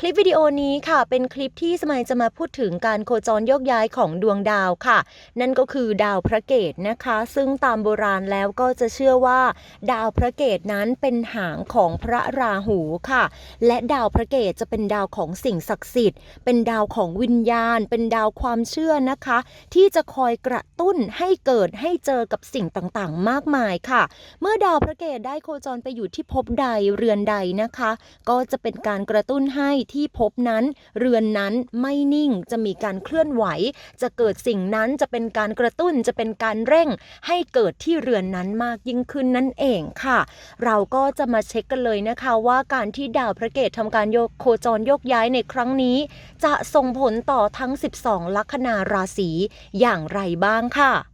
คลิปวิดีโอนี้ค่ะ เป็นคลิปที่สมัยจะมาพูดถึงการโคจรโยกย้ายของดวงดาวค่ะ นั่นก็คือดาวพระเกตนะคะ ซึ่งตามโบราณแล้วก็จะเชื่อว่า ดาวพระเกตนั้นเป็นหางของพระราหูค่ะ และดาวพระเกตจะเป็นดาวของสิ่งศักดิ์สิทธิ์ เป็นดาวของวิญญาณ เป็นดาวความเชื่อนะคะ ที่จะคอยกระตุ้นให้เกิดให้เจอกับสิ่งต่างๆ มากมายค่ะ เมื่อดาวพระเกตได้โคจรไปอยู่ที่ภพใดเรือนใดนะคะ ก็จะเป็นการกระตุ้นให้ที่ภพนั้น เรือนนั้นไม่นิ่งจะมีการเคลื่อนไหว จะเกิดสิ่งนั้นจะเป็นการกระตุ้นจะเป็นการเร่ง ให้เกิดที่เรือนนั้นมากยิ่งขึ้นนั่นเองค่ะ เราก็จะมาเช็คกันเลยนะคะว่าการที่ดาวพระเกตทำการโยกโคจรโยกย้ายในครั้งนี้ จะส่งผลต่อทั้ง 12 ลัคนาราศีอย่างไรบ้างค่ะ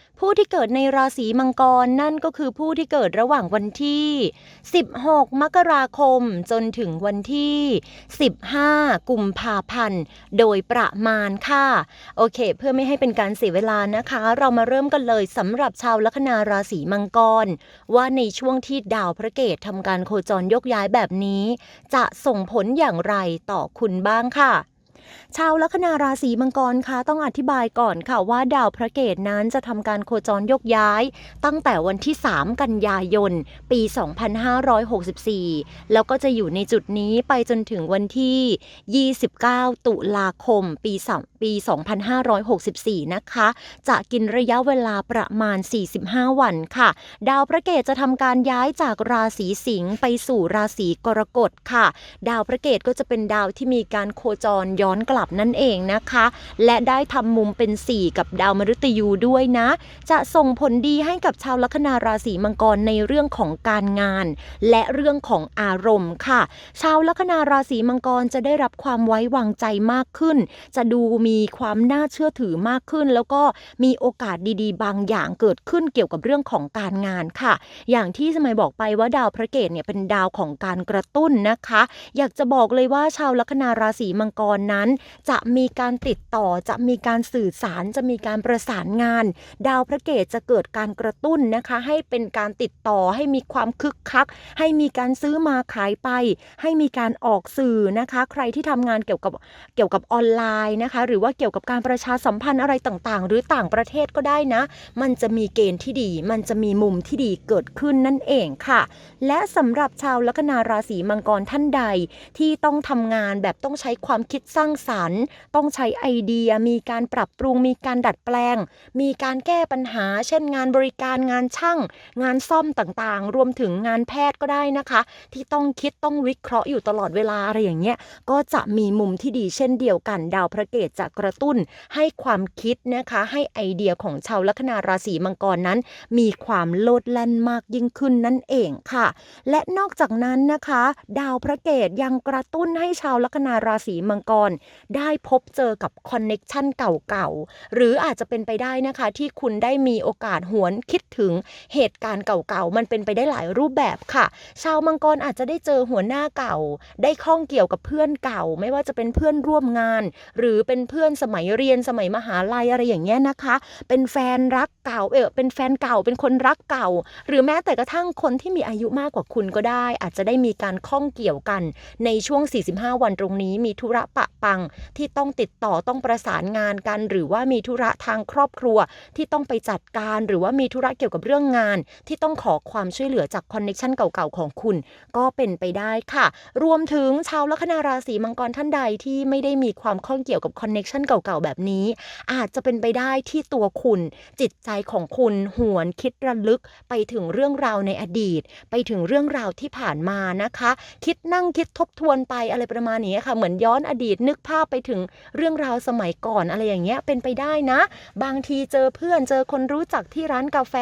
ผู้ที่เกิดในราศีมังกรนั่นก็คือผู้ที่เกิดระหว่างวันที่ 16 มกราคมจนถึงวันที่ 15 กุมภาพันธ์ โดยประมาณค่ะ โอเค เพื่อไม่ให้เป็นการเสียเวลานะคะ เรามาเริ่มกันเลยสำหรับชาวลัคนาราศีมังกร ว่าในช่วงที่ดาวพระเกตทำการโคจรยกย้ายแบบนี้ จะส่งผลอย่างไรต่อคุณบ้างค่ะ ชาวลัคนาราศีมังกรคะต้องอธิบายก่อนค่ะว่าดาวพระเกตนั้นจะทำการโคจรยกย้าย ตั้งแต่วันที่ 3 กันยายน ปี 2564 แล้วก็จะอยู่ในจุดนี้ไปจนถึงวันที่ 29 ตุลาคม ปี2ปี 2564 นะคะ จะกินระยะเวลาประมาณ 45 วันค่ะ ดาวพระเกตจะทำการย้ายจากราศีสิงห์ไปสู่ราศีกรกฎค่ะ ดาวพระเกตก็จะเป็นดาวที่มีการโคจรย้อนกลับนั่นเองนะคะ และได้ทำมุมเป็น 4 กับดาวมฤตยูด้วยนะ จะส่งผลดีให้กับชาวลัคนาราศีมังกรในเรื่องของการงาน และเรื่องของอารมณ์ค่ะ ชาวลัคนาราศีมังกรจะได้รับความไว้วางใจมากขึ้น จะดูมีความน่าเชื่อถือมากขึ้น แล้วก็มีโอกาสดีๆ บางอย่างเกิดขึ้นเกี่ยวกับเรื่องของการงานค่ะ อย่างที่สมัยบอกไปว่าดาวพระเกตเนี่ยเป็นดาวของการกระตุ้นนะคะ อยากจะบอกเลยว่าชาวลัคนาราศีมังกรนั้นจะมีการติดต่อจะมีการสื่อสารจะมีการประสานงาน ดาวพระเกตจะเกิดการกระตุ้นนะคะ ให้เป็นการติดต่อให้มีความคึกคัก ให้มีการซื้อมาขายไป ให้มีการออกสื่อนะคะ ใครที่ทำงานเกี่ยวกับเกี่ยวกับออนไลน์นะคะ หรือว่าเกี่ยวกับการประชาสัมพันธ์อะไรต่างๆ หรือต่างประเทศก็ได้นะ มันจะมีเกณฑ์ที่ดี มันจะมีมุมที่ดีเกิดขึ้นนั่นเองค่ะ และสำหรับชาวลัคนาราศีมังกรท่านใดที่ต้องทำงานแบบต้องใช้ความคิดสร้างสรรค์ ต้องใช้ไอเดีย มีการปรับปรุง มีการดัดแปลง มีการแก้ปัญหา เช่นงานบริการงานช่าง งานซ่อมต่างๆ รวมถึงงานแพทย์ก็ได้นะคะ ที่ต้องคิดต้องวิเคราะห์อยู่ตลอดเวลาอะไรอย่างเงี้ยก็จะมีมุมที่ดีเช่นเดียวกัน ดาวพระเกตจะกระตุ้นให้ความคิดนะคะให้ไอเดียของชาวลัคนาราศีมังกรนั้น มีความโลดแล่นมากยิ่งขึ้นนั่นเองค่ะ และนอกจากนั้นนะคะ ดาวพระเกตยังกระตุ้นให้ชาวลัคนาราศีมังกรได้พบเจอกับคอนเน็กชันเก่าๆ หรืออาจจะเป็นไปได้นะคะที่คุณได้มีโอกาสหวนคิดถึงเหตุการณ์เก่าๆ มันเป็นไปได้หลายรูปแบบค่ะ ชาวมังกรอาจจะได้เจอหัวหน้าเก่า ได้ข้องเกี่ยวกับเพื่อนเก่า ไม่ว่าจะเป็นเพื่อนร่วมงาน หรือเป็นเพื่อนสมัยเรียนสมัยมหาลัยอะไรอย่างเงี้ยนะคะ เป็นแฟนรักเก่าเออเป็นแฟนเก่าเป็นคนรักเก่า หรือแม้แต่กระทั่งคนที่มีอายุมากกว่าคุณก็ได้ อาจจะได้มีการข้องเกี่ยวกันในช่วง 45 วันตรงนี้มีธุระปะปังที่ต้องติดต่อต้องประสานงานกัน หรือว่ามีธุระทางครอบครัวที่ต้องไปจัดการ หรือว่ามีธุระเกี่ยวกับเรื่องงาน ที่ต้องขอความช่วยเหลือจากคอนเน็ชันเก่าๆของคุณ ก็เป็นไปได้ค่ะ รวมถึงชาวลัคนาราศีมังกรท่านใดที่ไม่ได้มีความข้องเกี่ยวกับคอนเน็ชันเก่าๆแบบนี้ อาจจะเป็นไปได้ที่ตัวคุณ จิตใจของคุณหวนคิดระลึกไปถึงเรื่องราวในอดีต ไปถึงเรื่องราวที่ผ่านมานะคะ คิดนั่งคิดทบทวนไปอะไรประมาณนี้ค่ะ เหมือนย้อนอดีตนึกภาพไปถึงเรื่องราวสมัยก่อนอะไรอย่างเงี้ยเป็นไปได้นะ บางทีเจอเพื่อนเจอคนรู้จักที่ร้านกาแฟ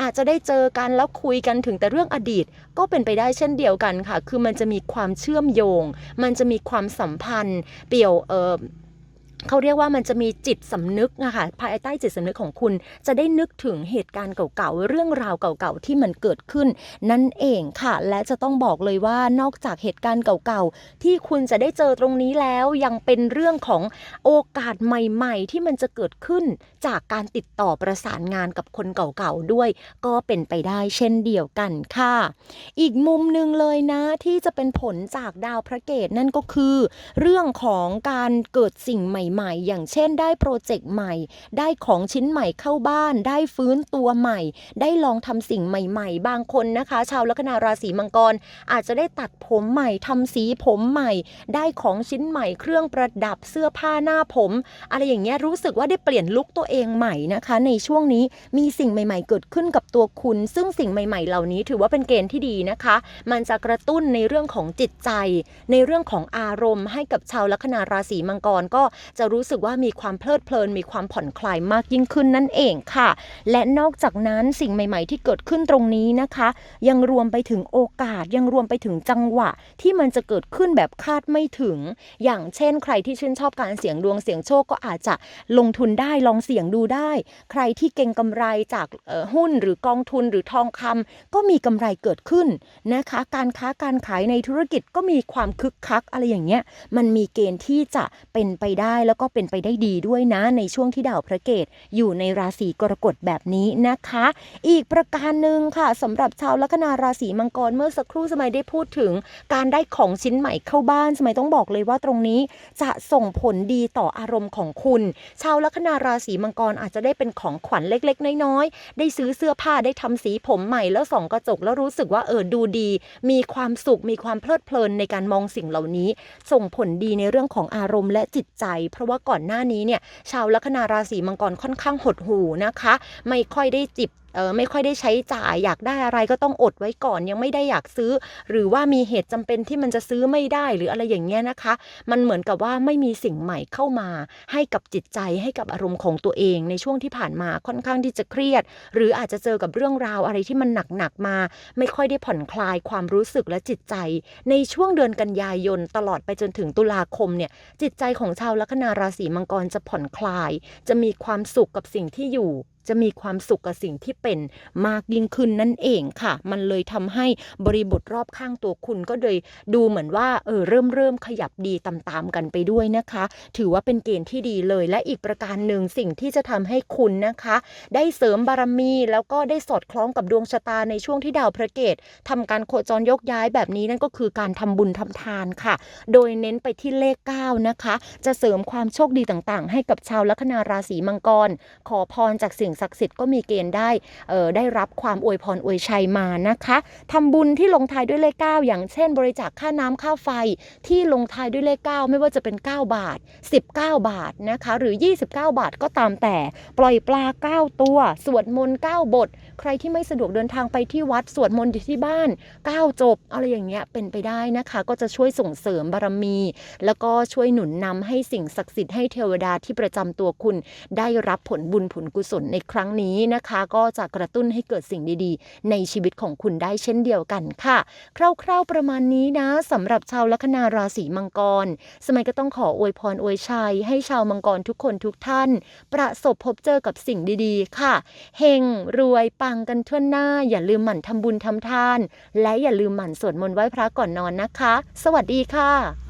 อาจจะได้เจอกันแล้วคุยกันถึงแต่เรื่องอดีต ก็เป็นไปได้เช่นเดียวกันค่ะ คือมันจะมีความเชื่อมโยง มันจะมีความสัมพันธ์ เปี่ยวเออ เขาเรียกว่ามันจะมีจิตสำนึกอะคะภายใต้จิตสำนึกของคุณ จะได้นึกถึงเหตุการณ์เก่าๆเรื่องราวเก่าๆที่มันเกิดขึ้น นั่นเองค่ะ และจะต้องบอกเลยว่านอกจากเหตุการณ์เก่าๆที่คุณจะได้เจอตรงนี้แล้ว ยังเป็นเรื่องของโอกาสใหม่ๆ ที่มันจะเกิดขึ้นจากการติดต่อประสานงานกับคนเก่าๆด้วย ก็เป็นไปได้เช่นเดียวกันค่ะ อีกมุมหนึ่งเลยนะที่จะเป็นผลจากดาวพระเกตนั่นก็คือ เรื่องของการเกิดสิ่งใหม่ๆ อย่างเช่นได้โปรเจกต์ใหม่ ได้ของชิ้นใหม่เข้าบ้าน ได้ฟื้นตัวใหม่ ได้ลองทำสิ่งใหม่ ๆ บางคนนะคะ ชาวลัคนาราศีมังกร อาจจะได้ตัดผมใหม่ทำสีผมใหม่ ได้ของชิ้นใหม่เครื่องประดับเสื้อผ้าหน้าผม อะไรอย่างเงี้ยรู้สึกว่าได้เปลี่ยนลุคตัวเองใหม่นะคะ ในช่วงนี้มีสิ่งใหม่ ๆ เกิดขึ้นกับตัวคุณ ซึ่งสิ่งใหม่ ๆ เหล่านี้ถือว่าเป็นเกณฑ์ที่ดีนะคะ มันจะกระตุ้นในเรื่องของจิตใจ ในเรื่องของอารมณ์ให้กับชาวลัคนาราศีมังกรก็จะรู้สึกว่ามีความเพลิดเพลิน มีความผ่อนคลายมากยิ่งขึ้นนั่นเองค่ะ และนอกจากนั้นสิ่งใหม่ ๆ ที่เกิดขึ้นตรงนี้นะคะ ยังรวมไปถึงโอกาสยังรวมไปถึงจังหวะ ที่มันจะเกิดขึ้นแบบคาดไม่ถึง อย่างเช่น ใครที่ชื่นชอบการเสี่ยงดวงเสี่ยงโชคก็อาจจะลงทุนได้ลองเสี่ยงดูได้ ใครที่เก่งกำไรจากหุ้นหรือกองทุนหรือทองคำก็มีกำไรเกิดขึ้นนะคะ การค้าการขายในธุรกิจก็มีความคึกคักอะไรอย่างเงี้ยมันมีเกณฑ์ที่จะเป็นไปได้แล้วก็เป็นไปได้ดีด้วยนะ ในช่วงที่ดาวพระเกตอยู่ในราศีกรกฎแบบนี้นะคะ อีกประการหนึ่งค่ะสำหรับชาวลัคนาราศีมังกรเมื่อสักครู่สมัยได้พูดถึง การได้ของชิ้นใหม่เข้าบ้านสมัยต้องบอกเลยว่าตรงนี้จะส่งผลดีต่ออารมณ์ของคุณ ชาวลัคนาราศีมังกรอาจจะได้เป็นของขวัญเล็กๆ น้อยๆ ได้ซื้อเสื้อผ้าได้ทำสีผมใหม่แล้วส่องกระจกแล้วรู้สึกว่าเออดูดี มีความสุขมีความเพลิดเพลินในการมองสิ่งเหล่านี้ ส่งผลดีในเรื่องของอารมณ์และจิตใจ เพราะว่าก่อนหน้านี้เนี่ยชาวลัคนาราศีมังกรค่อนข้างหดหูนะคะ ไม่ค่อยได้จิบเออไม่ค่อยได้ใช้จ่ายอยากได้อะไรก็ต้องอดไว้ก่อนยังไม่ได้อยากซื้อ หรือว่ามีเหตุจำเป็นที่มันจะซื้อไม่ได้หรืออะไรอย่างเงี้ยนะคะ มันเหมือนกับว่าไม่มีสิ่งใหม่เข้ามา ให้กับจิตใจให้กับอารมณ์ของตัวเอง ในช่วงที่ผ่านมาค่อนข้างที่จะเครียด หรืออาจจะเจอกับเรื่องราวอะไรที่มันหนักๆมา ไม่ค่อยได้ผ่อนคลายความรู้สึกและจิตใจ ในช่วงเดือนกันยายนตลอดไปจนถึงตุลาคมเนี่ยจิตใจของชาวลัคนาราศีมังกรจะผ่อนคลาย จะมีความสุขกับสิ่งที่อยู่จะมีความสุขกับสิ่งที่เป็นมากยิ่งขึ้นนั่นเองค่ะ มันเลยทำให้บริบทรอบข้างตัวคุณก็เลยดูเหมือนว่าเออเริ่มเริ่มขยับดีตามๆกันไปด้วยนะคะ ถือว่าเป็นเกณฑ์ที่ดีเลย และอีกประการหนึ่งสิ่งที่จะทำให้คุณนะคะ ได้เสริมบารมีแล้วก็ได้สอดคล้องกับดวงชะตาในช่วงที่ดาวพระเกตทำการโคจรยกย้ายแบบนี้นั่นก็คือการทำบุญทำทานค่ะ โดยเน้นไปที่เลข 9 นะคะ จะเสริมความโชคดีต่างๆ ให้กับชาวลัคนาราศีมังกร ขอพรจากสิ่งศักดิ์สิทธิ์ก็มีเกณฑ์ได้ได้รับความอวยพรอวยชัยมานะคะทำบุญที่ลงท้ายด้วยเลข 9 อย่างเช่น บริจาคค่าน้ำค่าไฟที่ลงท้ายด้วยเลข 9 ไม่ว่าจะเป็น 9 บาท 19 บาทนะคะหรือ 29 บาทก็ตามแต่ ปล่อยปลา 9 ตัว สวดมนต์9บท ใครที่ไม่สะดวกเดินทางไปที่วัดสวดมนต์อยู่ที่บ้าน 9 จบ อะไรอย่างเงี้ยเป็นไปได้นะคะ ก็จะช่วยส่งเสริมบารมี แล้วก็ช่วยหนุนนำให้สิ่งศักดิ์สิทธิ์ให้เทวดาที่ประจำตัวคุณ ได้รับผลบุญผลกุศลในครั้งนี้นะคะ ก็จะกระตุ้นให้เกิดสิ่งดีๆ ในชีวิตของคุณได้เช่นเดียวกันค่ะ คร่าวๆประมาณนี้นะสำหรับชาวลัคนาราศีมังกร สมัยก็ต้องขออวยพรอวยชัย ให้ชาวมังกรทุกคนทุกท่าน ประสบพบเจอกับสิ่งดีๆ ค่ะเฮงรวยปังกันทั่วหน้า อย่าลืมหมั่นทำบุญทำทาน และอย่าลืมหมั่นสวดมนต์ไหว้พระก่อนนอนนะคะ สวัสดีค่ะ